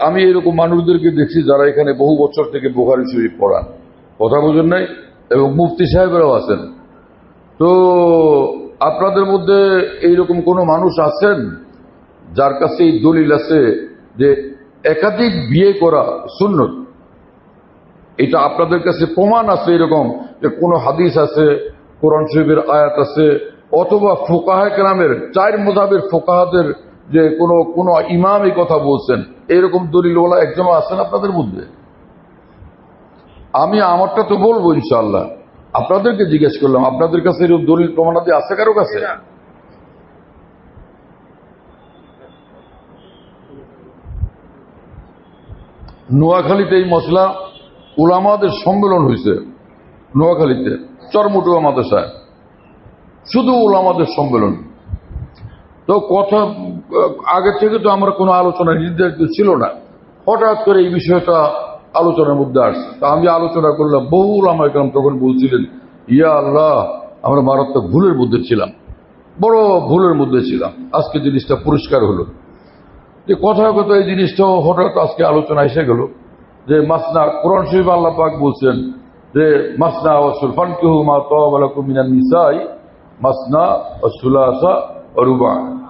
আমি এরকম মানুষদেরকে দেখছি যারা এখানে বহু বছর থেকে বোখারি শরীফ পড়ান। কথা বোঝেন নাই? এবং মুফতি সাহেবেরাও আছেন। তো আপনাদের মধ্যে এইরকম কোনো মানুষ আছেন যার কাছে এই দলিল আছে যে একাধিক বিয়ে করা সুন্নত? এটা আপনাদের কাছে প্রমাণ আছে এরকম যে কোনো হাদিস আছে, কোরআন শরীফের আয়াত আছে, অথবা ফোকাহে গ্রামের চার মোজাবের ফোকাহাদের যে কোনো কোনো ইমাম এই কথা বলছেন, এরকম দলিলওয়ালা একজন আছেন আপনাদের মধ্যে? আমি আমারটা তো বলব ইনশাল্লাহ আপনাদেরকে জিজ্ঞেস করলাম, আপনাদের কাছে এরকম দলিল প্রমাণাদি আছে কারও কাছে? নোয়াখালীতে এই মশলা উলামাদের সম্মেলন হয়েছে নোয়াখালীতে, চরমুটুয়া মাদ্রাসায়। শুধু উলামাদের সম্মেলন। তো কথা আগে থেকে তো আমার কোনো আলোচনা নির্ধারিত ছিল না। হঠাৎ করে এই বিষয়টা আলোচনার মধ্যে আসছে। তা আমি আলোচনা করলাম বহু আমার একরাম তখন বলছিলেন, ইয়া আল্লাহ, আমরা মারাত্মক ভুলের মধ্যে ছিলাম। বড় ভুলের মধ্যে ছিলাম। আজকে জিনিসটা পরিষ্কার হলো। যে কথা কথা এই জিনিসটাও হঠাৎ আজকে আলোচনা এসে গেল যে মাসনা, কোরআন শরীফ আল্লাহ পাক বলছেন যে, মাসনা ওয়াসুল ফানকিহু মা তাওয়ালাকুম মিনান নিসাই, মাসনা সুলাসা ওয়া রুবা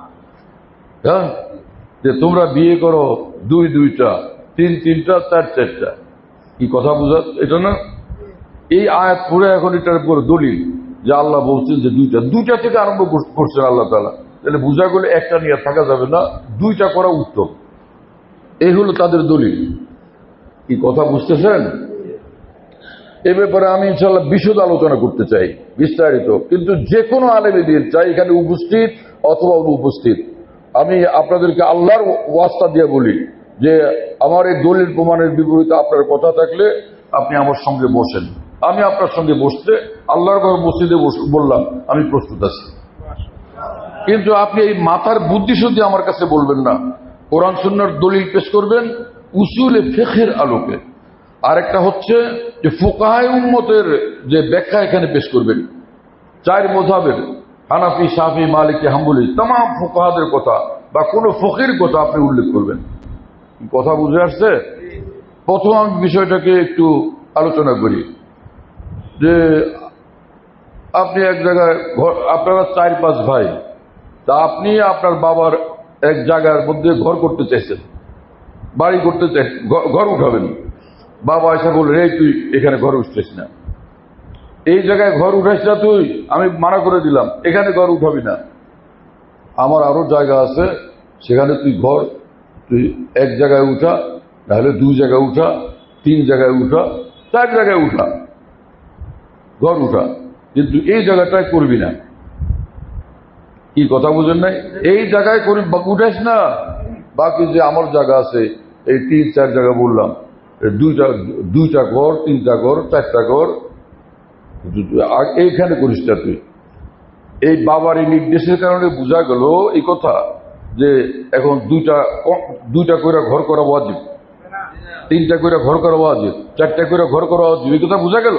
হ্যাঁ? যে তোমরা বিয়ে করো দুই দুইটা, তিন তিনটা, চার চারটা। কি কথা বুঝা? এটা না? এই আয়াত পড়ে এখন এটার উপর দলিল যে আল্লাহ বলছেন যে দুইটা। দুইটা থেকে আরম্ভ কর- করছেন আল্লাহ তালা তাহলে বোঝা গেলে একটা নিয়ে থাকা যাবে না, দুইটা করা উত্তম। এই হলো তাদের দলিল। কি কথা বুঝতেছেন? এ ব্যাপারে আমি ইনশাল্লাহ বিশদ আলোচনা করতে চাই, বিস্তারিত। কিন্তু যে কোনো আলেমী দিন চাই এখানে উপস্থিত অথবা অনুপস্থিত। আমি আপনাদেরকে আল্লাহর ওয়াস্তা দিয়ে বলি যে আমার এই দলিল প্রমাণের বিপরীতে আপনার কথা থাকলে আপনি আমার সঙ্গে বসেন। আমি আপনার সঙ্গে বসতে আল্লাহর মসজিদে বললাম, আমি প্রস্তুত আছি। কিন্তু আপনি এই মাথার বুদ্ধি শুদ্ধি আমার কাছে বলবেন না। কোরআন সুন্নার দলিল পেশ করবেন উসুলে ফেখের আলোকে। আরেকটা হচ্ছে যে ফোকাহায় উম্মতের যে ব্যাখ্যা এখানে পেশ করবেন। চার মোজাবের হানাফি সাফি মালিকি, হাম্বুলি তাম ফোকাহাদের কথা বা কোনো ফকির কথা আপনি উল্লেখ করবেন। কথা বুঝে আসছে? প্রথম আমি বিষয়টাকে একটু আলোচনা করি। যে আপনি এক জায়গায় ঘর আপনারা চার পাঁচ ভাই, তা আপনি আপনার বাবার এক জায়গার মধ্যে ঘর করতে চাইছেন, বাড়ি করতে চাই ঘর উঠাবেন। বাবা এসে বললেন এই তুই এখানে ঘর উঠছিস না। এই জায়গায় ঘর উঠাইস না তুই, আমি মানা করে দিলাম। এখানে ঘর উঠাবি না। আমার আরও জায়গা আছে, সেখানে তুই ঘর, তুই এক জায়গায় উঠা, নাহলে দুই জায়গায় উঠা, তিন জায়গায় উঠা, চার জায়গায় উঠা। ঘর উঠা। কিন্তু এই জায়গাটায় করবি না। কি কথা বুঝেন নাই? এই জায়গায় করি উঠাইস না। বাকি যে আমার জায়গা আছে, এই তিন চার জায়গা বললাম দুইটা দুইটা ঘর, তিনটা ঘর, চারটা ঘর এইখানে করিস না তুই। এই বাবার এই নির্দেশের কারণে বোঝা গেল এই কথা যে এখন দুইটা দুইটা করে ঘর করা ওয়াজিব। তিনটা করে ঘর করা ওয়াজিব। চারটা করে ঘর করা ওয়াজিব। এই কথা বোঝা গেল?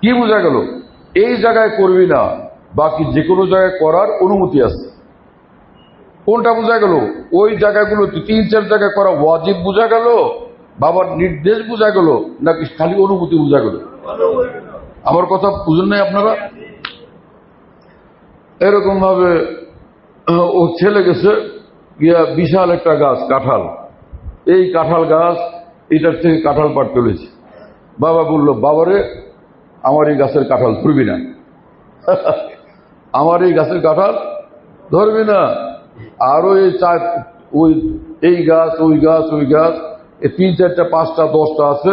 কি বোঝা গেল? এই জায়গায় করবি না, বাকি যে কোনো জায়গায় করার অনুমতি আছে। কোনটা বোঝা গেল? ওই জায়গাগুলো তিন চার জায়গায় করা ওয়াজিব বোঝা গেল, বাবার নির্দেশ বোঝা গেল, নাকি খালি অনুমতি বোঝা গেল? আমার কথা বুঝেন নাই আপনারা? এরকম ভাবে ও ছেলে গেছে, গিয়া বিশাল একটা গাছ, কাঁঠাল। এই কাঁঠাল গাছ এটার থেকে কাঁঠাল পাট তুলেছে বাবা বলল, বাবারে, আমার এই গাছের কাঁঠাল ধরবি না। আমার এই গাছের কাঁঠাল ধরবি না। আরও এই চার, ওই, এই গাছ, ওই গাছ ওই গাছ, এই তিন চারটা, পাঁচটা, দশটা আছে।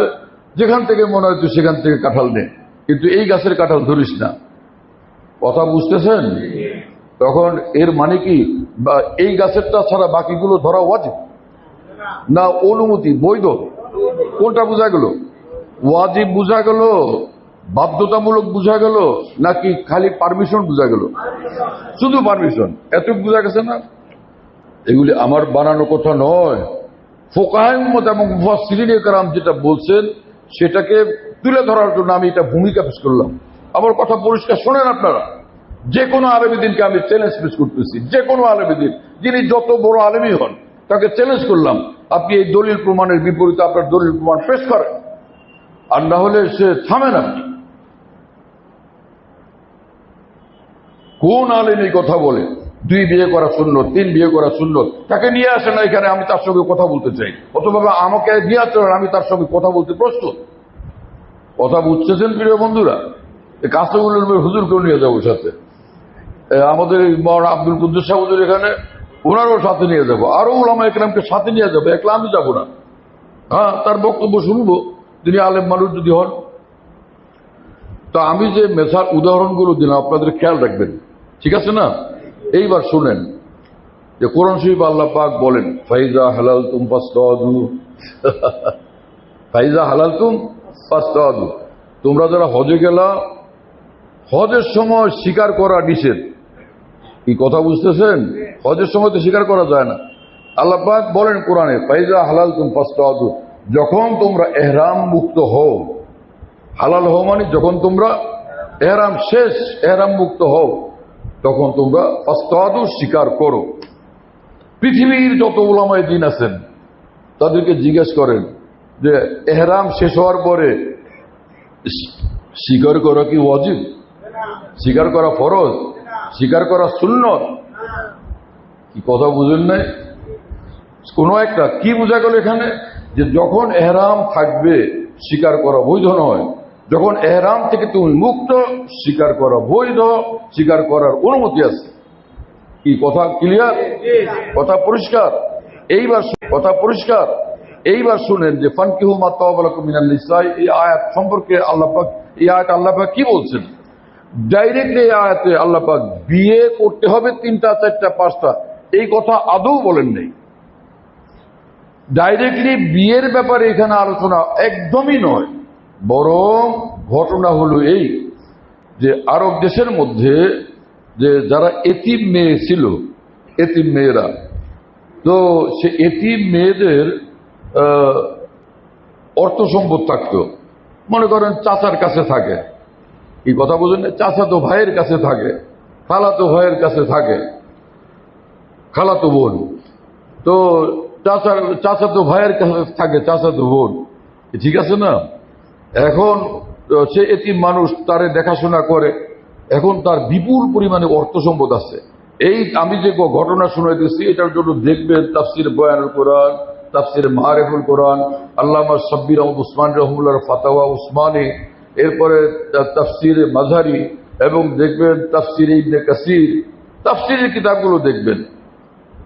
যেখান থেকে মনে হয় তুই সেখান থেকে কাঁঠাল নে। কিন্তু এই গাছের কাঁঠাল ধরিস না। কথা বুঝতেছেন? তখন এর মানে কি? বা এই গাছেরটা ছাড়া বাকিগুলো ধরা ওয়াজিব? না, অনুমতি, বৈধ। কোনটা বোঝা গেল? ওয়াজিব বোঝা গেল, বাধ্যতামূলক বোঝা গেল, নাকি খালি পারমিশন বোঝা গেল? শুধু পারমিশন। এত বোঝা গেছে না? এগুলি আমার বানানো কথা নয়। ফোকাহমত এবং মুফাসসিরিনে কারাম যেটা বলছেন, সেটাকে তুলে ধরার জন্য আমি এটা ভূমিকা পেশ করলাম। আমার কথা পরিষ্কার শোনেন আপনারা। যে কোনো আলমী দিনকে আমি চ্যালেঞ্জ পেশ করতেছি। যে কোনো আলমী দিন, যিনি যত বড় আলমী হন, তাকে চ্যালেঞ্জ করলাম। আপনি এই দলিল প্রমাণের বিপরীতে আপনার দলিল প্রমাণ পেশ করেন। আর না হলে সে থামেন আপনি কোন আলেম কথা বলে? দুই বিয়ে করা শূন্য তিন বিয়ে করা শূন্য তাকে নিয়ে আসে না এখানে, আমি তার সঙ্গে কথা বলতে চাই। অথবা আমাকে নিয়ে আসলেন আমি তার সঙ্গে কথা বলতে প্রস্তুত। কথা বুঝতেছেন প্রিয় বন্ধুরা? এই কাস্টমুলের হুজুরকেও নিয়ে যাব সাথে। আমাদের মৌলানা আব্দুল কুদ্দুস সাহুদের এখানে ওনারও সাথে নিয়ে যাব। আরও ওলামা একরামকে সাথে নিয়ে যাব, একলা আমি যাব না। হ্যাঁ তার বক্তব্য শুনব, তিনি আলেম মানুষ যদি হন। তো আমি যে মেসার উদাহরণগুলো দিলাম, আপনাদের খেয়াল রাখবেন। ঠিক আছে না? এইবার শুনেন। যে কোরআন শরীফ আল্লাহ পাক বলেন, ফাইজা হালাল তুম ফাইজা হালাল তুম পাস্তু তোমরা যারা হজে গেলা, হজের সময় স্বীকার করা নিষেধ। কি কথা বুঝতেছেন? হজের সময় তো স্বীকার করা যায় না। আল্লাপাক বলেন কোরআনে পাইজা হালাল তুম পাস্তু যখন তোমরা এহরাম মুক্ত হও, হালাল হও মানে যখন তোমরা এহরাম শেষ এহরাম মুক্ত হও, তখন তোমরা অস্তাদু স্বীকার করো। পৃথিবীর যত ওলামায় দিন আছেন, তাদেরকে জিজ্ঞেস করেন যে এহরাম শেষ হওয়ার পরে স্বীকার করা কি ওয়াজিব? স্বীকার করা ফরজ? স্বীকার করা সুন্নত? কি কথা বুঝেন নাই? কোনো একটা, কি বোঝা গেল এখানে? যে যখন এহরাম থাকবে, স্বীকার করা বৈধ নয়। যখন এহরাম থেকে তুমি মুক্ত, স্বীকার করা বৈধ, স্বীকার করার অনুমতি আছে। কি কথা ক্লিয়ার কথা পরিষ্কার? এইবার কথা পরিষ্কার? এইবার শুনেন যে, ফানকিহু মাতাওয়ালাকুমিনাল নিসাই, এই আয়াত সম্পর্কে আল্লাহ পাক এই আয়াত আল্লাহ পাক কি বলছেন? ডাইরেক্টলি এই আয়াতে আল্লাহ পাক বিয়ে করতে হবে তিনটা, চারটা, পাঁচটা। এই কথা আদৌ বলেন নেই। ডাইরেক্টলি বিয়ের ব্যাপারে এখানে আলোচনা একদমই নয়। বরং ঘটনা হলো এই যে, আরব দেশের মধ্যে যে, যারা এতিম মেয়ে ছিল, এতিম মেয়েরা, তো সে এতিম মেয়েদের অর্থ সম্পদ থাকতো। মনে করেন চাচার কাছে থাকে। এই কথা বুঝেন না? চাচা তো ভাইয়ের কাছে থাকে খালাতো ভাইয়ের কাছে থাকে খালাতো বোন। তো চাচার, চাচা তো ভাইয়ের কাছে থাকে, চাচা তো বোন। ঠিক আছে না? এখন সে এতিম মানুষ, তারে দেখাশোনা করে। এখন তার বিপুল পরিমাণে অর্থ সম্পদ আছে। এই আমি যে ঘটনা শুনে শুনাইতেছি, এটার জন্য দেখবেন তাফসির বয়ানুল কোরআন। তাফসির মারেফুল কোরআন, আল্লামা সাব্বির আহমদ উসমান রহমুল্লাহ ফাতাওয়া উসমানী, এরপরে তাফসির মাঝারি এবং দেখবেন তাফসির ইবনে কাসির। তাফসিরের কিতাবগুলো দেখবেন।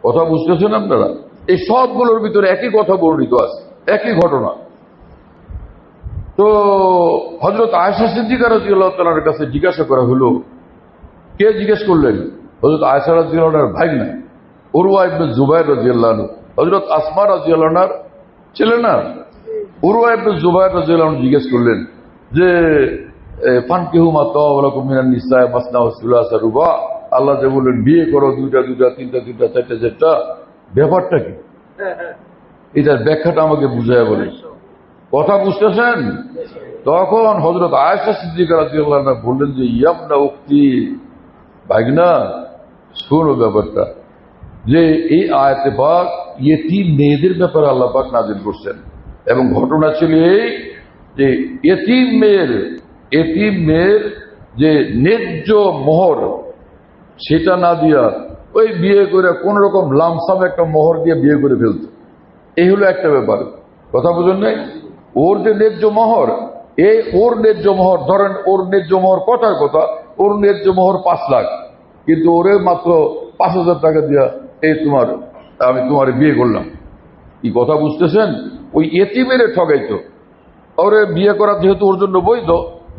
কথা বুঝতেছেন আপনারা? এই সবগুলোর ভিতরে একই কথা বর্ণিত আছে, একই ঘটনা। তো হজরত আয়সা সিদ্দিকা রাজিউল্লাহ তালার কাছে জিজ্ঞাসা করা হলো, কে জিজ্ঞেস করলেন? হজরত আয়সা রাজিউল্লাহর ভাই না উরওয়া ইবনে জুবাইর রাজিউল্লাহ হজরত আসমা রাজিউল্লাহর ছেলে না? উরওয়া ইবনে জুবাইর রাজিউল্লাহ জিজ্ঞেস করলেন যে ফানকিহু মাতাওয়ালাকুম মিনান নিসায় মাসনা সুলাসা রুবা। আল্লাহ যে বললেন, বিয়ে করো দুইটা দুইটা, তিনটা তিনটা চারটা চারটা। ব্যাপারটা কি? এটার ব্যাখ্যাটা আমাকে বুঝায় বলেন কথা বুঝতেছেন? তখন হজরত আয়সা সিদ্দিকা আনহা বললেন যে ইয়াবনা উক্তি ভাগনা। শোনো ব্যাপারটা। যে এই আয়তে পাক ইয়েতিম মেয়েদের ব্যাপারে আল্লাহ পাক নাজিল করছেন। এবং ঘটনা ছিল এই যে এতিম মেয়ের এতিম মেয়ের যে ন্যায্য মোহর, সেটা না দিয়া ওই বিয়ে করে কোন রকম লামসাম একটা মোহর দিয়ে বিয়ে করে ফেলতো। এই হলো একটা ব্যাপার। কথা বুঝুন নাই? ওর যে ন্যায্য মোহর, এই ওর ন্যায্য মোহর, ধরেন ওর ন্যায্য মোহর কথার কথা, ওর ন্যায্য মোহর পাঁচ লাখ। কিন্তু ওরে মাত্র পাঁচ হাজার টাকা দিয়া এই তোমার আমি তোমার বিয়ে করলাম। কি কথা বুঝতেছেন? ওই এতিমেরে ঠগাইতো। ওরে বিয়ে করা যেহেতু ওর জন্য বৈধ,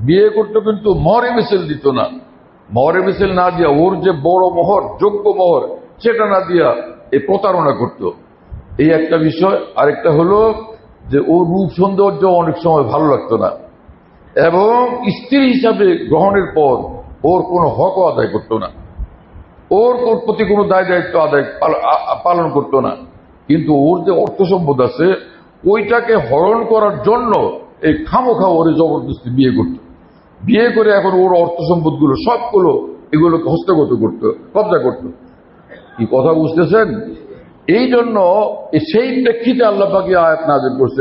বিয়ে করতে কিন্তু মরে মিছিল দিত না। মরে মিছিল না দিয়া ওর যে বড় মোহর, যোগ্য মোহর, সেটা না দিয়া এই প্রতারণা করত। এই একটা বিষয়। আরেকটা হলো যে ওর রূপ সৌন্দর্য অনেক সময় ভালো লাগতো না। এবং স্ত্রী হিসাবে গ্রহণের পর ওর কোনো হক আদায় করতো না। ওর প্রতি কোনো দায় দায়িত্ব আদায় পালন করতো না। কিন্তু ওর যে অর্থ সম্পদ আছে, ওইটাকে হরণ করার জন্য এই খামোখা ওরে জবরদস্তি বিয়ে করত। বিয়ে করে এখন ওর অর্থ সম্পদগুলো সবগুলো এগুলোকে হস্তগত করত, কবজা করত। কি কথা বুঝতেছেন? এই জন্য সেই প্রেক্ষিতে আল্লাহ পাকি আয়াত নাজির করছে।